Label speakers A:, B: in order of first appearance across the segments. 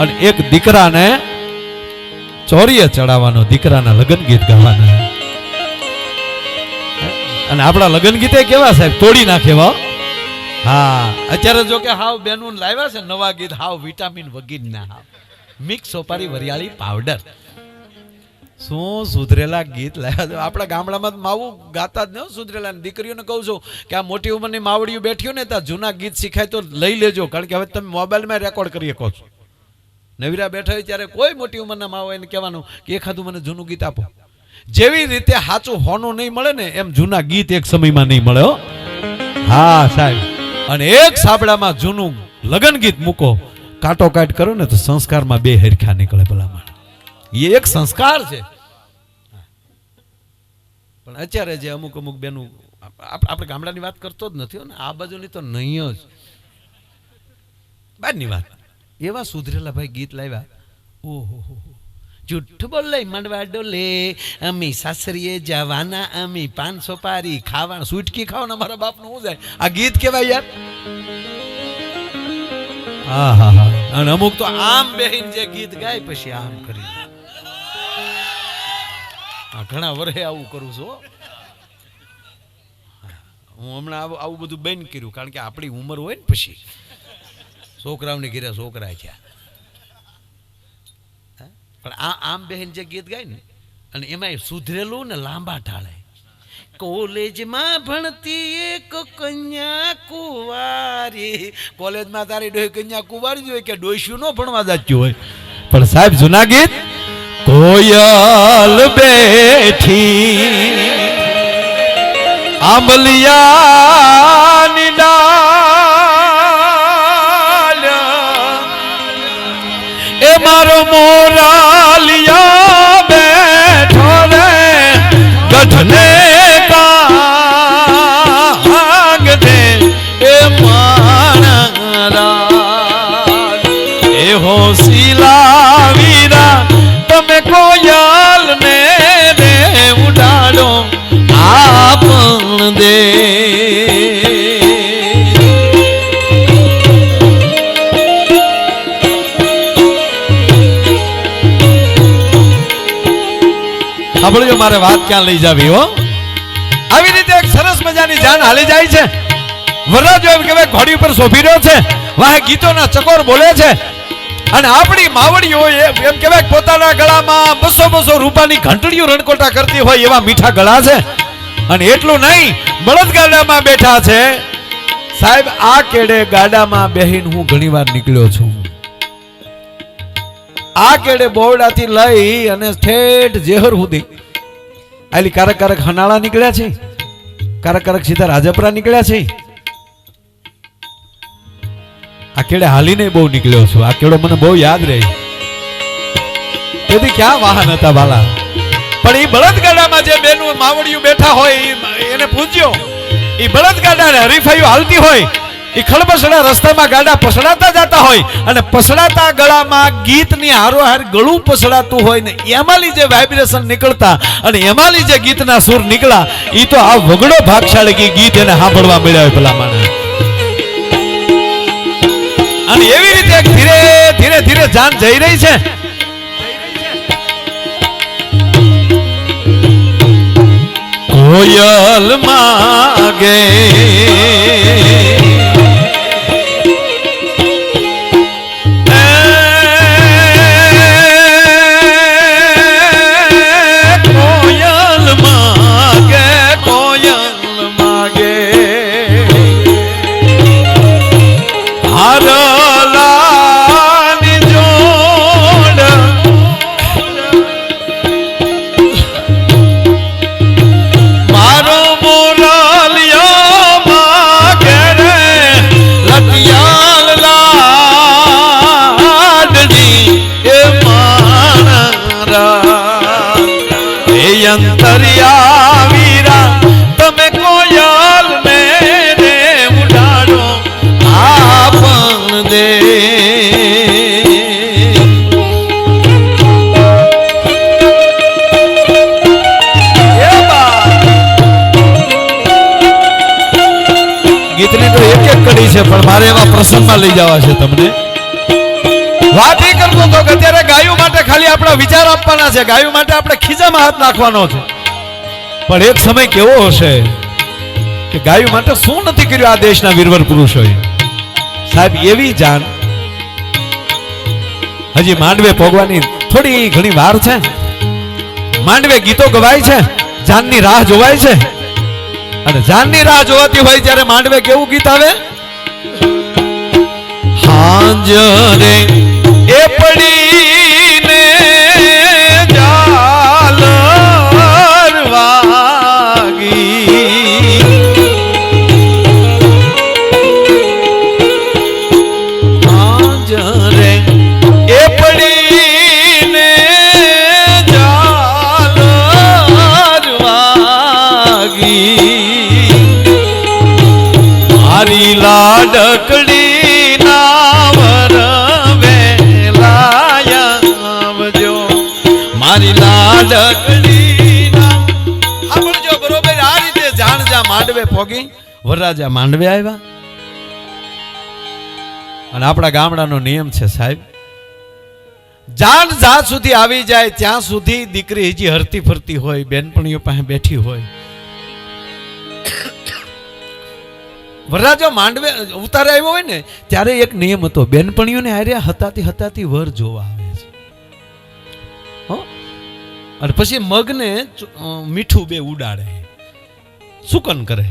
A: અને એક દીકરાને ચોરીએ ચડાવવાનો, દીકરાના લગ્ન ગીત ગાવાના. અને આપણા લગ્ન ગીતે કેવા સાહેબ? તોડી નાખે હો. હા, અત્યારે જો કે હાવ બેનું લાવ્યા છે નવા ગીત, હાવ વિટામિન વગીર ના હાવ. મિક્સ સોપારી વરિયાળી પાવડર. શું સુધરેલા ગીત લાવ્યા છે? આપણા ગામડામાં માવું ગાતા જ ન સુધરેલા. દીકરીઓને કહું છું કે આ મોટી ઉંમરની માવડીઓ બેઠીઓ ને ત્યાં જૂના ગીત શીખાય તો લઈ લેજો. કારણ કે હવે તમે મોબાઈલમાં રેકોર્ડ કરી શકો છો. નવીરા બેઠા હોય ત્યારે કોઈ મોટી ઉંમરના માવો એને કહેવાનું કે એખાદું મને જૂનું ગીત આપો. જેવી રીતે સાચું હોનું નહીં મળે ને એમ જૂના ગીત એક સમયમાં નહીં મળે હો. સાહેબ. અને એક સાબડામાં જૂનું લગન ગીત મૂકો. કાટો કાટ કરો ને તો સંસ્કારમાં બે હરખા નીકળે ભલામણ. એ એક સંસ્કાર છે. પણ અત્યારે જે અમુક અમુક બેનું આપ- આપણે ગામડાની વાત કરતો જ નથી આ બાજુની તો નહીં જ. બહારની વાત. એવા સુધરેલા ભાઈ ગીત લાવ્યા. ઓહો, હો. જુઠ્ઠ બોલે મંડવા ડોલે, અમી સાસરીએ જવાના, અમી પાંચસો પારી ખાવાના. સુટકી ખાવાના મારા બાપનું શું જાય આ ગીત કેવાય યાર? હા હા હા. અને અમુક તો આમ બેહીન જે ગીત ગાય, પછી આમ કરી ઘણા વર્ષે આવું કરું છું, હું. હમણાં આવું બધું બેન કર્યું, કારણ કે આપણી ઉંમર હોય ને પછી. છોકરાઓને ઘેરે છોકરા છે પણ આ આમ બહેન જે ગીત ગાય ને, અને એમાં સુધરેલું ને લાંબા ઢાળે. કોલેજમાં ભણતી એક કન્યા કુવારી. કોલેજમાં તારી ડોહી કન્યા કુવારી હોય કે ડોસ્યું નો ભણવા જાચ્યું હોય. પણ સાહેબ, જૂના ગીત? કોયલ બેઠી આંબલિયાની મારો સાંભળજો, મારે વાત ક્યાં લઈ જાવી, હો? આવી રીતે એક સરસ મજાની જાન હાલી જાય છે. વરરાજો એમ કહેવાય, ઘોડી ઉપર શોભી રહ્યો છે. વાહે ગીતોના ચકોર બોલે છે. અને આપણી માવડીઓ એમ કહેવાય પોતાના ગળામાં બસો બસો રૂપાની ઘંટડીઓ રણકોટા કરતી હોય એવા મીઠા ગળા છે. અને એટલું નહીં બળદગાડામાં બેઠા છે. સાહેબ, આ કેડે ગાડામાં બેહીન હું ઘણીવાર નીકળ્યો છું. આ કેડે બોરડાથી લઈ અને ઠેઠ જેહર સુધી. આલી કારક કારક હનાળા નીકળ્યા છે. કારક કારક સીધા રાજપરા નીકળ્યા છે. આ કેડે હાલીને બહુ નીકળ્યો છું. આ કેડો મને બહુ યાદ રહે. તેથી ક્યાં વાહન હતા વાલા? પણ એ બળદગાડામાં જે બેનું માવડિયું બેઠા હોય એને પૂછ્યો એ બળદગાડા હરીફાઈઓ હાલતી હોય એ ખળબસડા રસ્તામાં ગાડા પસડાતા જતા હોય અને પસડાતા ગળામાં ગીતની હારોહાર ગળું પસડાતું હોય ને એમાં જે વાઇબ્રેશન નીકળતા અને એમાં જે ગીતના સુર નીકળા એ તો આ વગડો ભાગશાળી ગીત એને સાંભળવા મળ્યા હોય પેલા માણસ અને એવી રીતે ધીરે ધીરે ધીરે જાન જઈ રહી છે. કોયલ માગે છે, પણ મારે એવા પ્રસંગમાં લઈ જવા છે તમને. વાત એ કરતો હતો કે અત્યારે ગાયો માટે ખાલી આપણા વિચાર આપવાના છે, ગાયો માટે આપણે ખીજામાં હાથ નાખવાનો છે. પણ એક સમય કેવો હશે કે ગાયો માટે શું નથી કર્યું આ દેશના વીરવર પુરુષોએ? સાહેબ, એવી જાન. હજી માંડવે ભોગવાની થોડી ઘણી વાર છે. માંડવે ગીતો ગવાય છે, જાનની રાહ જોવાય છે. અને જાનની રાહ જોવાતી હોય ત્યારે માંડવે કેવું ગીત આવે? હાજરે. એ પડીને સાંભળજો બરોબર આ રીતે જાણ માંડવે પોગી. વરરાજા માંડવે આવ્યા. અને આપણા ગામડાનો નિયમ છે સાહેબ જાણ જ્યાં સુધી આવી જાય ત્યાં સુધી દીકરી હજી હરતી ફરતી હોય બેનપણીઓ પાસે બેઠી હોય. વરરાજો માંડવે ઉતારે આવ્યો હોય ને ત્યારે એક નિયમ હતો બેનપણીઓને હારે હતાથી હતાથી વર જોવા આવે? અને પછી મગને મીઠું બે ઉડાડે. સુકન કરે?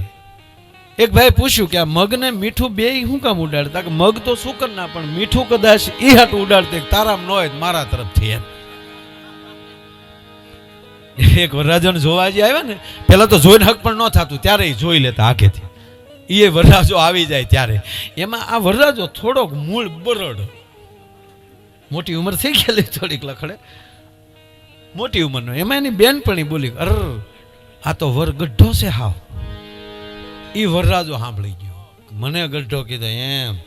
A: એક ભાઈ પૂછ્યું કે આ મગને મીઠું બે શું કામ ઉડાડતા કે મગ તો સુકન ના, પણ મીઠું કદાચ એ હાટ ઉડાડતે તારામ ન હોય મારા તરફથી એમ. એક વરરાજન જોવા જે આવ્યા ને પેલા તો જોઈને હક પણ ન થતું, ત્યારે એ જોઈ લેતા આખેથી એ વરરાજો આવી જાય ત્યારે. એમાં આ વરરાજો થોડોક મૂળ બરડ. મોટી ઉંમર થઈ ગયેલી થોડીક લખડે. મોટી ઉંમરનો. એમાં એની બેનપણી બોલી, અર, આ તો વર ગઢો છે હાવ. એ વરરાજો સાંભળી ગયો. મને ગઢો કીધો એમ.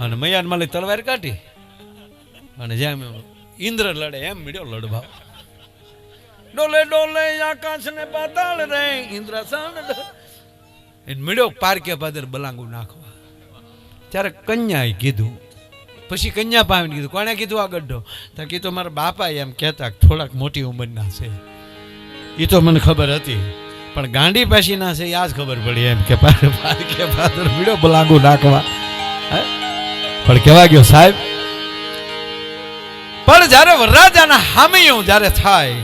A: અને મૈયાન માલી તલવાર કાઢી. અને જેમ ઇન્દ્ર લડે એમ મળ્યો લડવા. ડોલે ડોલે આકાશ ને પાતાળ રે, ઇન્દ્ર એને મળ્યો પારકે પાદર બલાંગુ નાખવા. ત્યારે કન્યાએ કીધું પછી કન્યા પામીને કીધું, કોણે કીધું આ ગઢો? તો કીધું મારા બાપા એમ કહેતા થોડાક મોટી ઉંમરના છે. એ તો મને ખબર હતી, પણ ગાંડી પાસીના છે એ આજ ખબર પડી એમ કે પાર- કે પાદર મળ્યો બલાંગુ નાખવા? પણ કેવા ગયો સાહેબ? પણ જ્યારે વરરાજાના હામિયું જ્યારે થાય,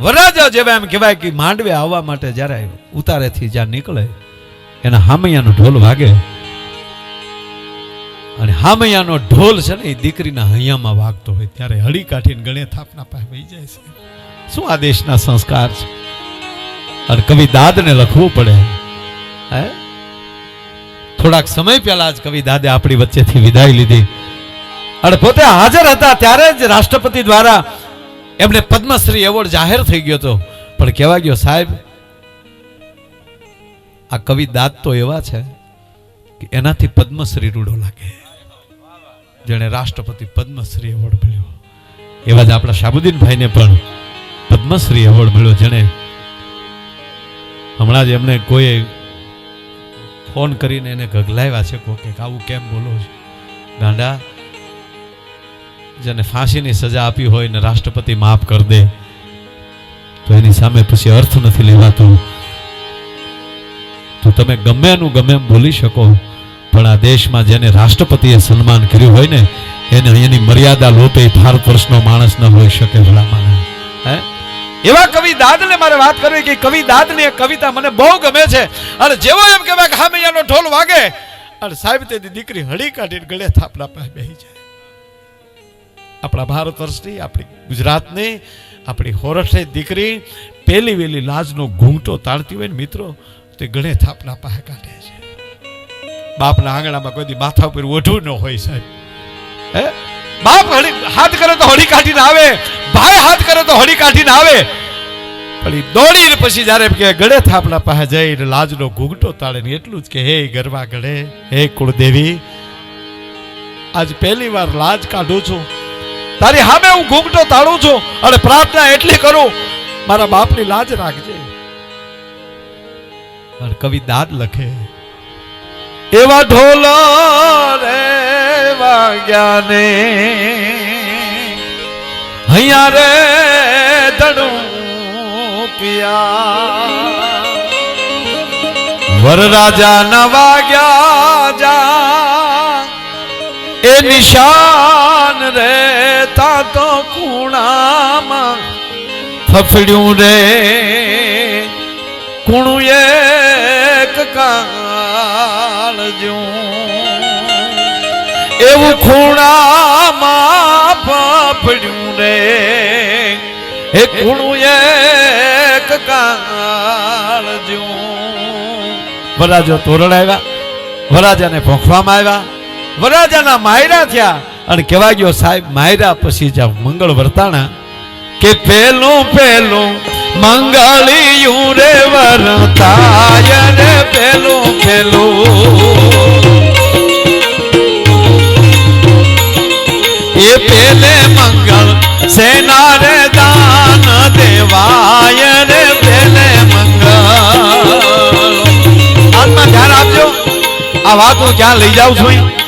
A: વરરાજા જેવા એમ કહેવાય કે માંડવે આવવા માટે જ્યારે ઉતારેથી જ્યાં નીકળે, એના હામૈયાનો ઢોલ વાગે. અને હામૈયાનો ઢોલ છે ને, એ દીકરીના હૈયામાં વાગતો હોય ત્યારે હળી કાઢીને ગણે થાપના પાસે વહી જાય છે. શું આ દેશના સંસ્કાર છે? અને કવિ દાદને લખવું પડે. હે? થોડાક સમય પહેલા જ કવિ દાદે આપણી વચ્ચેથી વિદાય લીધી. અને પોતે હાજર હતા ત્યારે જ રાષ્ટ્રપતિ દ્વારા એમને પદ્મશ્રી એવોર્ડ જાહેર થઈ ગયો હતો. પણ કહેવા ગયો, સાહેબ, આ કવિ દાદ તો એવા છે કે એનાથી પદ્મશ્રી રૂડો લાગે. જેણે રાષ્ટ્રપતિ પદ્મશ્રી એવોર્ડ મળ્યો. એવા જ આપણા શાબુદ્દીનભાઈને પણ પદ્મશ્રી એવોર્ડ મળ્યો જેણે હમણાં જ એમને કોઈ ફોન કરીને એને ગગલાવ્યા છે કોકે આવું કેમ બોલો છો? ગાંડા, જેને ફાંસીની સજા આપી હોય ને રાષ્ટ્રપતિ માફ કરી દે, તો એની સામે પછી અર્થ નથી લેવાતો. તો તમે ગમે એનું ગમે એમ બોલી શકો. પણ આ દેશમાં જેને રાષ્ટ્રપતિએ સન્માન કર્યું હોય ને, એને એની મર્યાદા લોપે ભારત વર્ષનો માણસ ન હોઈ શકે ભલામાં એવા કવિ દાદને મારે વાત કરવી કે કવિ દાદની એક કવિતા મને બહુ ગમે છે. અને જેવો એમ કહેવાય કે હામૈયાનો ઢોલ વાગે, અને સાહેબ તે દીકરી હળી કાઢીને ગળે થાપલા પાસે બેસી જાય. આપણા ભારત વર્ષની, આપણી ગુજરાતની, આપણી હોરઠની દીકરી પેલી વેલી લાજનો ઘૂંટો તાળતી હોય ને મિત્રો, તે ગળે થાપલા પાસે કાઢે છે. બાપના આંગણામાં કોઈ માથા ઉપર ઓઢું ન હોય સાહેબ. હે? બાપ હાથ કરે તો હળી કાઢીને આવે. ભાઈ હાથ કરે તો હળી કાઢીને આવે. પણ દોડીને પછી જ્યારે કે ગળે થાપના પાસે જઈને લાજનો ઘૂંઘટો તાળે ને એટલું જ કે, હે ગરબા ગળે, હે કુળદેવી, આજ પહેલી વાર લાજ કાઢું છું. તારી સામે હું ઘૂંઘટો તાળું છું અને પ્રાર્થના એટલી કરું, મારા બાપની લાજ રાખજે. અને કવિ દાદ લખે એવા ઢોલ રે વાગ્યા ને અહીંયા રે દડું પિયા. વરરાજા ન વાગ્યા જા. એ નિશાન રે તા તો ખૂણામાં. ફફડ્યું રે, કુણું એક કાળજું એવું ખૂણામાં પાપડ્યું રે. એ ખૂણું એક કાળજું વરાજો તોરણ આવ્યા, વરાજાને ભોંખવામાં આવ્યા, વરાજાના માયરા થયા. અને કહેવા ગયો, સાહેબ, માયરા પછી જ્યાં મંગળ વર્તાણા. કે પેલું પેલું મંગળિયું રે વરતાય રે પેલું પેલું. એ પેલે મંગળ સેના રે દાન દેવાય રે પેલે મંગળ. આત્મા ધ્યાન આપજો. આ વાત હું ક્યાં લઈ જાઉં છું?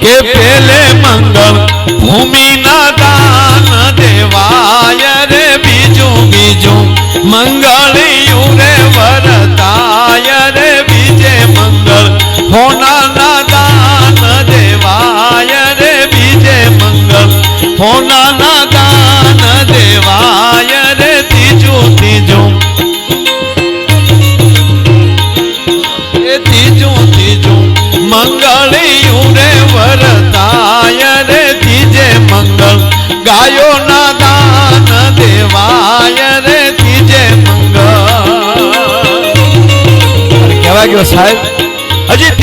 A: કે પેલે મંગળ ભૂમિના દાન દેવાય રે બીજું બીજું. મંગળિયું રે વરતાય રે બીજે મંગળ. હોનાના દાન દેવાય રે બીજે મંગળ. હોનાના દાન દેવાય મંગળ કહેવા ગયો સાહેબ. હજી